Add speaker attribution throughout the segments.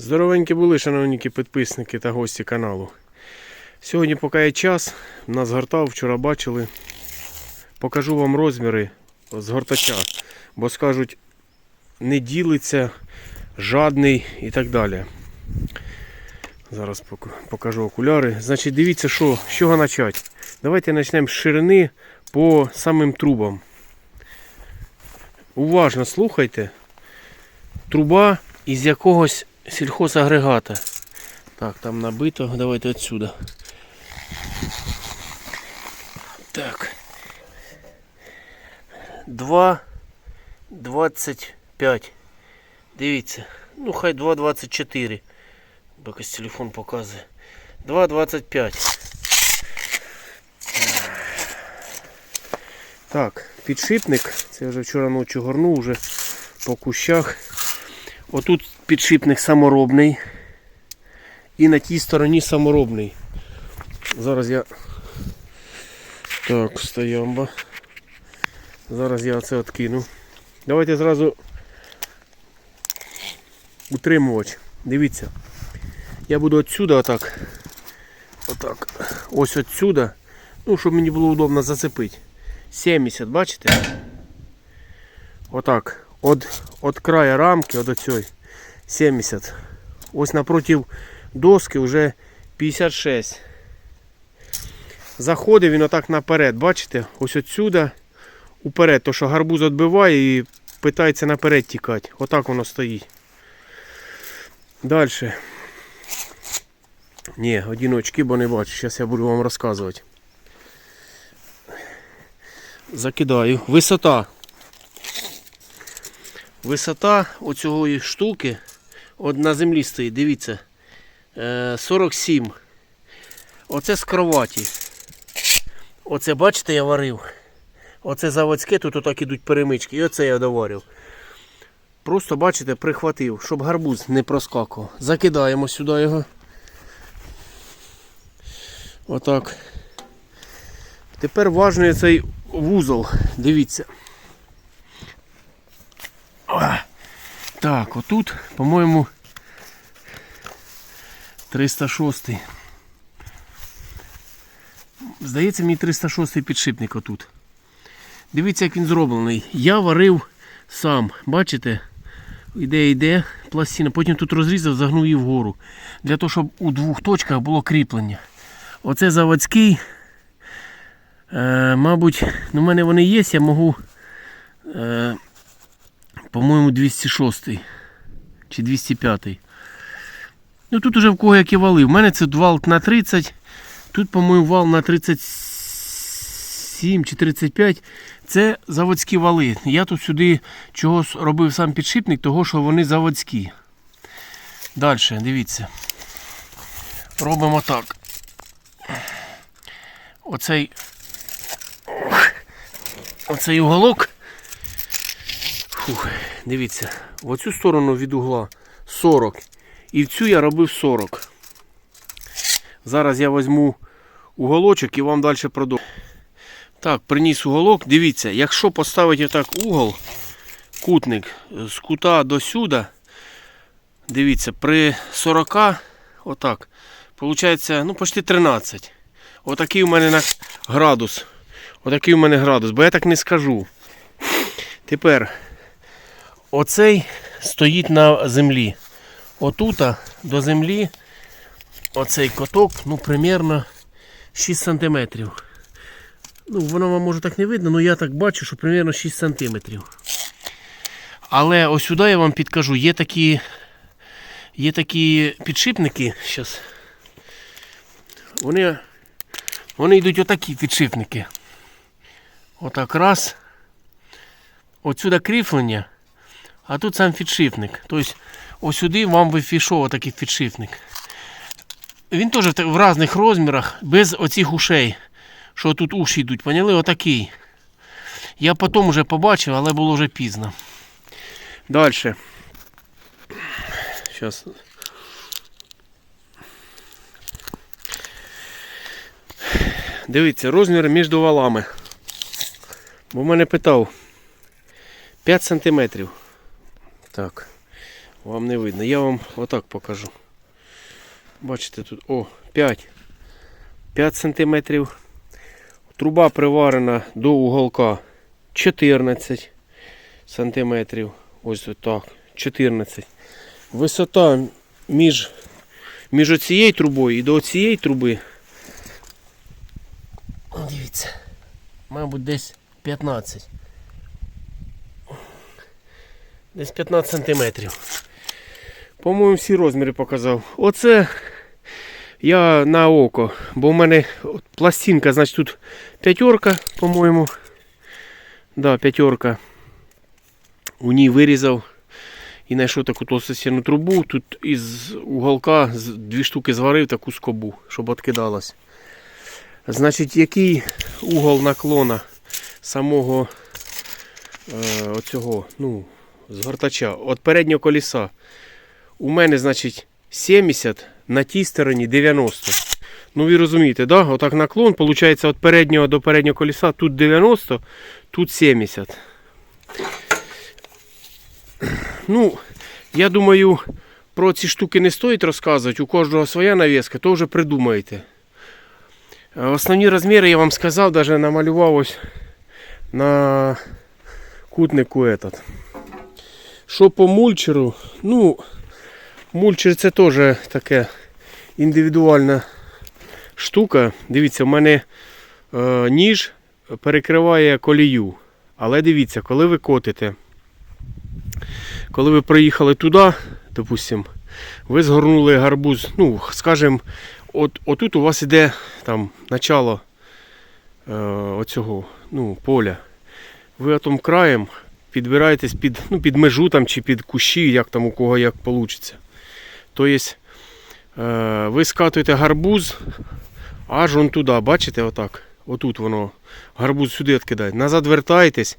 Speaker 1: Здоровенькі були, шановні підписники та гості каналу. Сьогодні, поки є час, нас згортав, вчора бачили. Покажу вам розміри згортача, бо скажуть, не ділиться, жадний і так далі. Зараз покажу окуляри. Значить, дивіться, що, з чого почати. Давайте почнемо з ширини по самим трубам. Уважно слухайте. Труба із якогось сільхозагрегата. Так, там набито. Давайте отсюда. Так. 2,25. Дивіться. Ну, хай 2,24. Бо якось телефон показує. 2,25. Так, підшипник. Це я вже вчора ночі горнув вже по кущах. Отут підшипник саморобний. І на тій стороні саморобний. Зараз я. Так, стоямба. Зараз я це откину. Давайте зразу утримувач. Дивіться. Я буду отсюда отак. Отак. Ось отсюда. Ну, щоб мені було удобно зацепити. 70, бачите? Отак. От, от края рамки, от оцей 70. Ось напротив доски вже 56. Заходить він отак наперед, бачите? Ось отсюда уперед, то що гарбуз відбиває і питається наперед тікати. Отак воно стоїть. Далі. Ні, одіночки, бо не бачу. Зараз я буду вам розказувати. Закидаю. Висота. Висота оцього штуки от на землі стоїть, дивіться. е, 47. Оце з кроваті. Оце, бачите, я варив. Оце заводське, тут отак ідуть перемички. І оце я доварив. Просто, бачите, прихватив, щоб гарбуз не проскакував. Закидаємо сюди його. Отак. Тепер важний цей вузол. Дивіться. Так, отут, по-моєму, 306. Здається, мені 306 підшипник отут. Дивіться, як він зроблений. Я варив сам. Бачите? Іде, йде пластина. Потім тут розрізав, загнув її вгору. Для того, щоб у двох точках було кріплення. Оце заводський. Е, мабуть, ну, в мене вони є, я можу. Е, по-моєму, 206 чи 205. Ну тут уже в кого як і вали. У мене це вал на 30, тут, по-моєму, вал на 37 чи 35. Це заводські вали. Я тут сюди чого с- робив сам підшипник, того що вони заводські. Далі, дивіться. Робимо так. Оцей, оцей уголок. Фух, дивіться, в оцю сторону від угла 40. І в цю я робив 40. Зараз я візьму уголочок і вам далі продовжу. Так, приніс уголок. Дивіться, якщо поставити отак угол, кутник з кута до сюди, дивіться, при 40, отак, виходить, ну, почти 13. Отакий у мене градус. Отакий у мене градус, бо я так не скажу. Тепер Оцей стоїть на землі. Отута до землі оцей коток, ну, примерно 6 см. Ну, воно вам може так не видно, але я так бачу, що примерно 6 см. Але ось сюди я вам підкажу, є такі, є такі підшипники. Щас. Вони, вони йдуть отакі підшипники. Отак раз. Отсюди кріплення. А тут сам підшипник. Тобто ось сюди вам вифішов такий підшипник. Він теж в різних розмірах, без оцих ушей. Що тут уші йдуть, поняли? Отакий. Я потім вже побачив, але було вже пізно. Далі. Зараз. Дивіться, розміри між валами. Бо мене питав 5 сантиметрів. Так. Вам не видно. Я вам отак покажу. Бачите тут, о, 5. 5 см. Труба приварена до уголка 14 см. Ось отак. 14. Висота між, між оцією трубою і до цієї труби. Дивіться. Мабуть, десь 15. Десь 15 сантиметрів. По-моєму, всі розміри показав. Оце я на око, бо в мене пластинка, значить тут п'ятерка, по-моєму. Да, п'ятерка. У ній вирізав і знайшов таку толстостінну трубу. Тут із уголка дві штуки зварив таку скобу, щоб відкидалось. Значить, який угол наклона самого е, оцього, ну, згортача, від переднього коліса. У мене, значить, 70, на тій стороні 90. Ну, ви розумієте, да? Отак наклон, виходить, від переднього до переднього коліса тут 90, тут 70. Ну, я думаю, про ці штуки не стоїть розказувати. У кожного своя навіска, то вже придумаєте. Е, Основні розміри я вам сказав, навіть намалював на кутнику этот. Що по мульчеру? Ну, мульчер це теж таке індивідуальна штука. Дивіться, в мене е, ніж перекриває колію. Але дивіться, коли ви котите, коли ви приїхали туди, допустим, ви згорнули гарбуз, ну, скажімо, от, отут у вас іде там начало е, оцього ну, поля. Ви отом краєм підбираєтесь під, ну, під межу там, чи під кущі, як там у кого як вийде. Тобто е, ви скатуєте гарбуз аж он туди, бачите, отак. Отут воно. Гарбуз сюди відкидає. Назад вертаєтесь.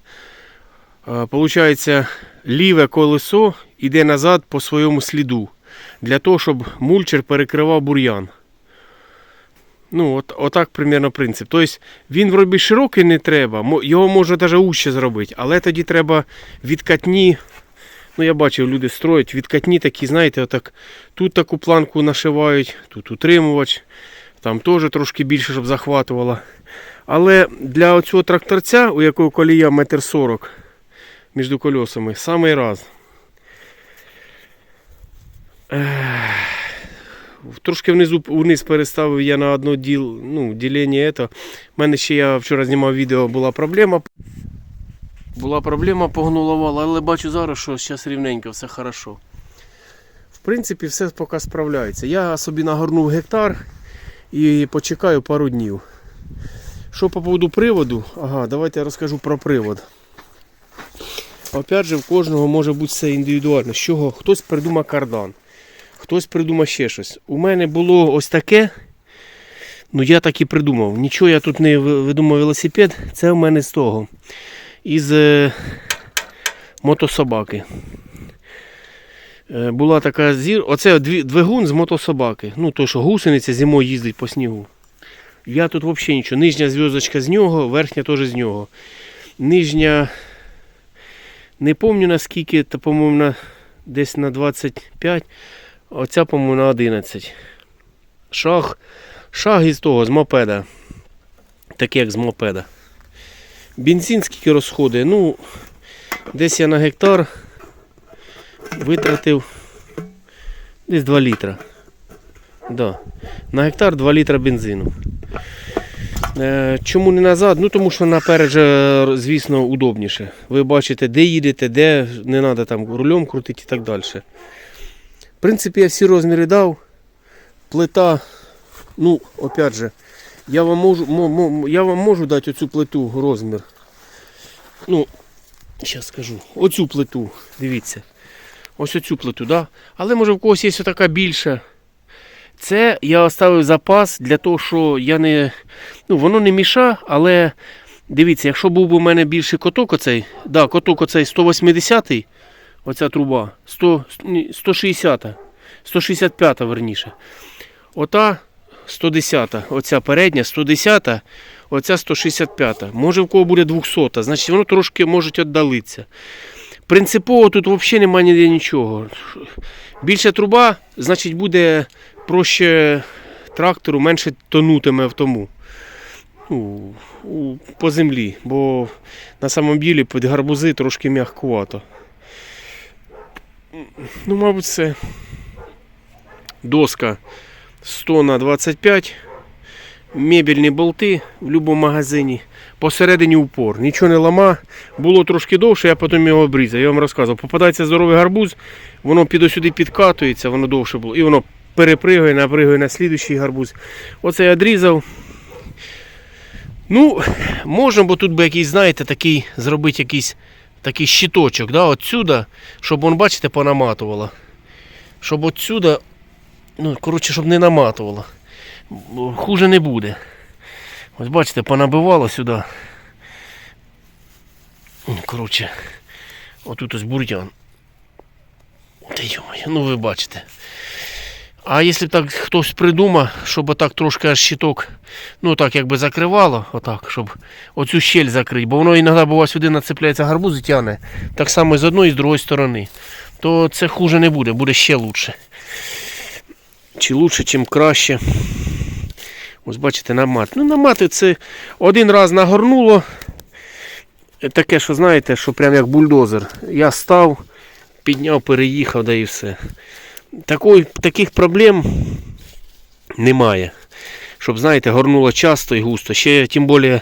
Speaker 1: Е, Получається, ліве колесо йде назад по своєму сліду. Для того, щоб мульчер перекривав бур'ян. Ну, от, отак примерно принцип. Тобто він вроді широкий не треба, його можна навіть уще зробити, але тоді треба відкатні. Ну, я бачив, люди строять відкатні такі, знаєте, отак. Тут таку планку нашивають, тут утримувач, там теж трошки більше, щоб захватувало. Але для оцього тракторця, у якого колія метр сорок між колесами, самий раз. Трошки внизу вниз переставив я на одно діл, ну, ділення. У мене ще я вчора знімав відео, була проблема. Була проблема, погнуловала, але бачу зараз, що зараз рівненько, все хорошо. В принципі, все поки справляється. Я собі нагорнув гектар і почекаю пару днів. Що по поводу приводу? Ага, давайте я розкажу про привод. Опять же, в кожного може бути все індивідуально. З чого хтось придумав кардан, хтось придумав ще щось. У мене було ось таке. Ну я так і придумав. Нічого я тут не видумав велосипед. Це в мене з того. Із е, мотособаки. Е, була така зір. Оце двигун з мотособаки. Ну, то, що гусениця зимою їздить по снігу. Я тут взагалі нічого. Нижня зв'язочка з нього, верхня теж з нього. Нижня. Не пам'ятаю наскільки, та, по-моєму, на, десь на 25. Оця, по-моєму, на 11. Шаг, шаг із того, з мопеда. Так як з мопеда. Бензин скільки розходить? Ну, десь я на гектар витратив десь 2 літра. Да. На гектар 2 літра бензину. Е, Чому не назад? Ну тому що наперед, звісно, удобніше. Ви бачите, де їдете, де не треба там рулем крутити і так далі. В принципі, я всі розміри дав. Плита, ну, опять же, я вам можу, мо- мо- я вам можу дати оцю плиту розмір. Ну, зараз скажу. Оцю плиту, дивіться. Ось оцю плиту, да? Але може в когось є така більша. Це я оставив запас для того, що я не. Ну, воно не міша, але дивіться, якщо був би у мене більший коток оцей, да, коток оцей 180-й, оця труба, 100, ні, 160, 165 верніше. Ота 110, оця передня 110, оця 165. Може в кого буде 200, значить воно трошки може віддалитися. Принципово тут взагалі немає нічого. Більша труба, значить, буде проще трактору, менше тонутиме в тому. По землі, бо на самом ділі під гарбузи трошки м'ягкувато. Ну, мабуть, це доска 100 на 25, мебельні болти в будь-якому магазині. Посередині упор. Нічого не лама. Було трошки довше, я потім його обрізав. Я вам розказував. Попадається здоровий гарбуз, воно підо сюди підкатується, воно довше було. І воно перепригує, напригує на слідуючий гарбуз. Оце я відрізав. Ну, можна, бо тут би якийсь, знаєте, такий зробити якийсь такий щиточок, да, отсюда, щоб он, бачите, понаматувало. Щоб отсюда, ну, коротше, щоб не наматувало. Хуже не буде. Ось бачите, понабивало сюди. Коротше, отут ось бур'ян. Та йомаю, ну ви бачите. А якщо так хтось придумав, щоб отак трошки аж щиток, ну так якби закривало, отак, щоб оцю щель закрити, бо воно іноді буває сюди нацепляється гарбуз і тягне, так само і з одної і з другої сторони, то це хуже не буде, буде ще лучше. Чи лучше, чим краще. Ось бачите, намат. Ну, намати це один раз нагорнуло. Таке, що знаєте, що прям як бульдозер. Я став, підняв, переїхав, да і все. Такої, таких проблем немає. Щоб, знаєте, горнуло часто і густо. Ще тим більше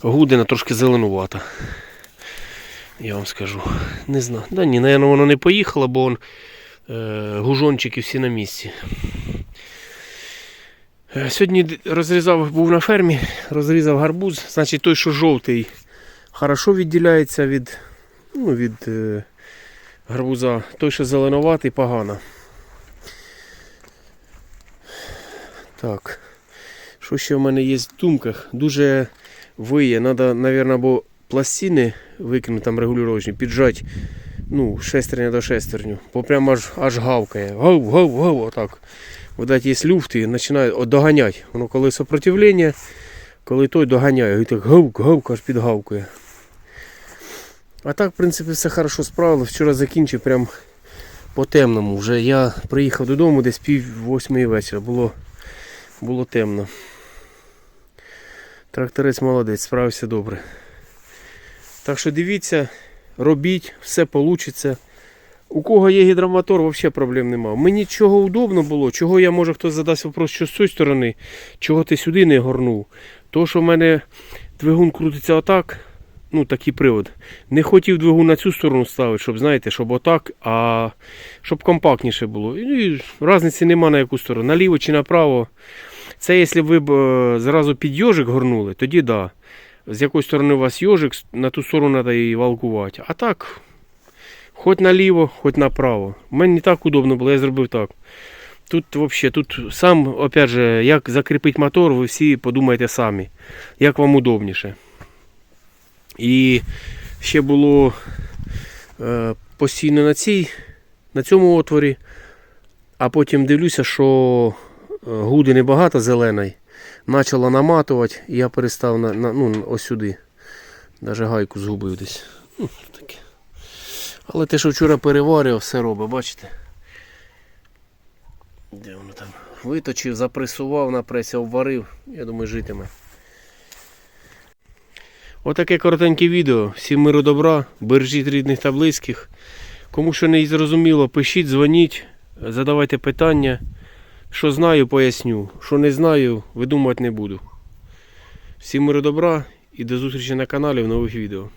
Speaker 1: гудина трошки зеленувата. Я вам скажу. Не знаю. Да ні, наверное, воно не поїхало, бо он, е, гужончики всі на місці. Е, Сьогодні розрізав, був на фермі, розрізав гарбуз. Значить той, що жовтий, хорошо відділяється від, ну, від е, гарбуза. Той, що зеленуватий, погано. Так. Що ще в мене є в думках? Дуже виє. Треба, мабуть, або пластини викинути там регулювачні, піджати ну, шестерня до шестерню. Бо прямо аж, аж гавкає. Гав, гав, гав, отак. Видать, є люфт і починає доганяти. Воно коли сопротивлення, коли той доганяє. І так гавк, гавк, аж підгавкує. А так, в принципі, все хорошо справилось. Вчора закінчив прям по темному. Вже я приїхав додому десь пів восьмої вечора. Було, було темно. Тракторець молодець, справився добре. Так що дивіться, робіть, все вийде. У кого є гідромотор, взагалі проблем немає. Мені чого удобно було, чого я, може хтось задасть вопрос, що з цієї сторони, чого ти сюди не горнув. То, що в мене двигун крутиться отак, ну такий привод. Не хотів двигун на цю сторону ставити, щоб, знаєте, щоб отак, а щоб компактніше було. І різниці нема на яку сторону, наліво чи направо. Це якщо ви б е, зразу під йожик горнули, тоді да. З якої сторони у вас йожик, на ту сторону треба і валкувати. А так, хоч наліво, хоч направо. Мені не так удобно було, я зробив так. Тут взагалі, тут сам, опять же, як закріпити мотор, ви всі подумайте самі, як вам удобніше. І ще було е, постійно на цій, на цьому отворі, а потім дивлюся, що е, гуди небагато зеленої. Почало наматувати, і я перестав на, на, ну, ось сюди. Навіть гайку згубив десь. Ну. Але те, що вчора переварював, все робить, бачите? Де воно там? Виточив, запресував на пресі, обварив. Я думаю, житиме. Отаке коротеньке відео. Всім миру добра, бережіть рідних та близьких. Кому що не зрозуміло, пишіть, дзвоніть, задавайте питання. Що знаю, поясню. Що не знаю, видумувати не буду. Всім миру добра і до зустрічі на каналі в нових відео.